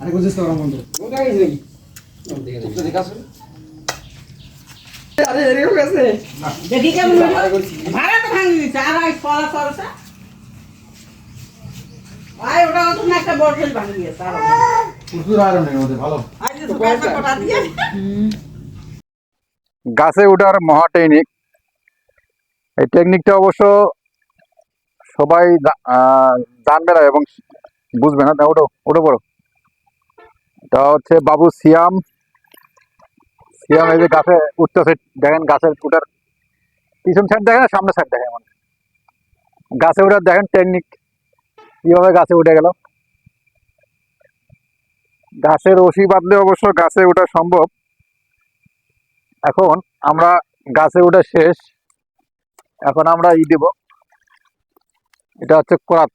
আরে বুঝিস তো আমার বন্ধু আরে এরকম গেছে দেখি কেমন হলো? আরে বলছি ভাড়া তো ভাঙি দিচ্ছে আর আই ফলা সরসা আই ওটা তো না একটা বড় ভাঙি দিয়েছে আর প্রচুর আয়রন এর মধ্যে ভালো আই যে সুপারটা কটা দিয়ে গাছে ওঠার মহা টেকনিক এই টেকনিকটা অবশ্য সবাই জানবে না এবং বুঝবে না। ওটো ওটো বড় এটা হচ্ছে বাবু সিয়াম। সিয়াম এই যে গাছে উঠতেছে, দেখেন গাছের উঠার পিছন সাইড দেখেন আর সামনে সাইড দেখেন মানে গাছে উঠার দেখেন টেকনিক কীভাবে গাছে উঠে গেল? গাছের রশি বাঁধলে অবশ্য গাছে ওঠা সম্ভব। এখন আমরা গাছে উঠে শেষ। এখন আমরা ই দেব। এটা হচ্ছে করাত।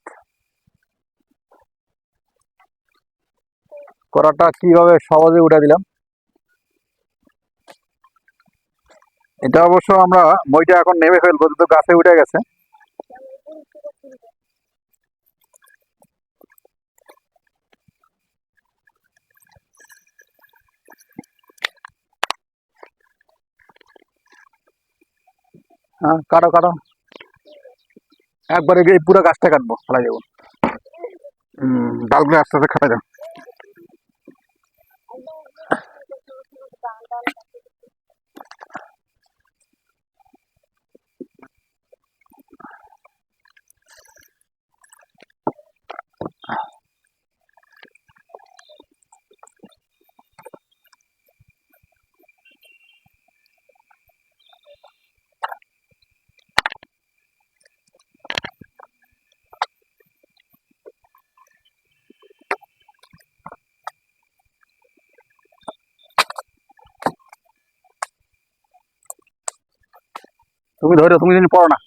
করাটা কীভাবে সহজে উঠে দিলাম? এটা অবশ্য আমরা মইটা এখন নেমে ফেলব যেহেতু গাছে উঠে গেছে। হ্যাঁ কাটো কাটো। একবারে গিয়ে পুরো গাছটা কাটবো ফেলা যাব। হম ডালগুলো আস্তে আস্তে খাটা দাও তুমি ধরো তুমি যদি পড়ো না।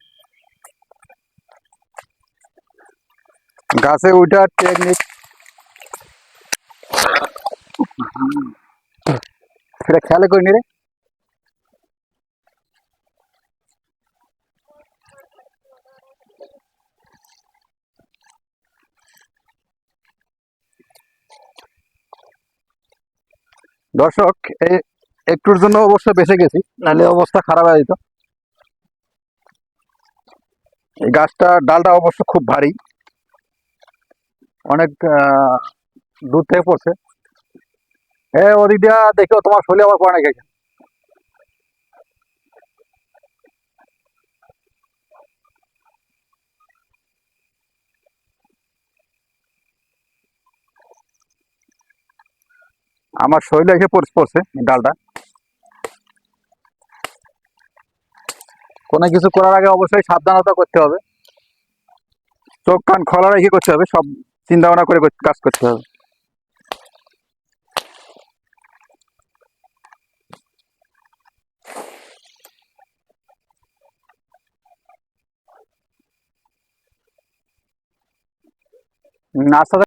গাছে উঠার টেকনিক সেটা খেয়ালে করিনি রে। দর্শক এই একটুর জন্য অবশ্য বেঁচে গেছি, নাহলে অবস্থা খারাপ হয়ে যেত। এই গাছটা, ডালটা অবশ্য খুব ভারী। অনেক দূর থেকে পড়ছে। হ্যাঁ ওদিক দিয়া দেখো, তোমার শরীরে আবার পড়ে নাকি? আমার শরীরে এসে পড়ছে ডালটা। কোনো কিছু করার আগে অবশ্যই সাবধানতা করতে হবে। চোখ কান খোলা রেখে করতে হবে, সব চিন্তা ভাবনা করে কাজ করতে হবে। নাস্তা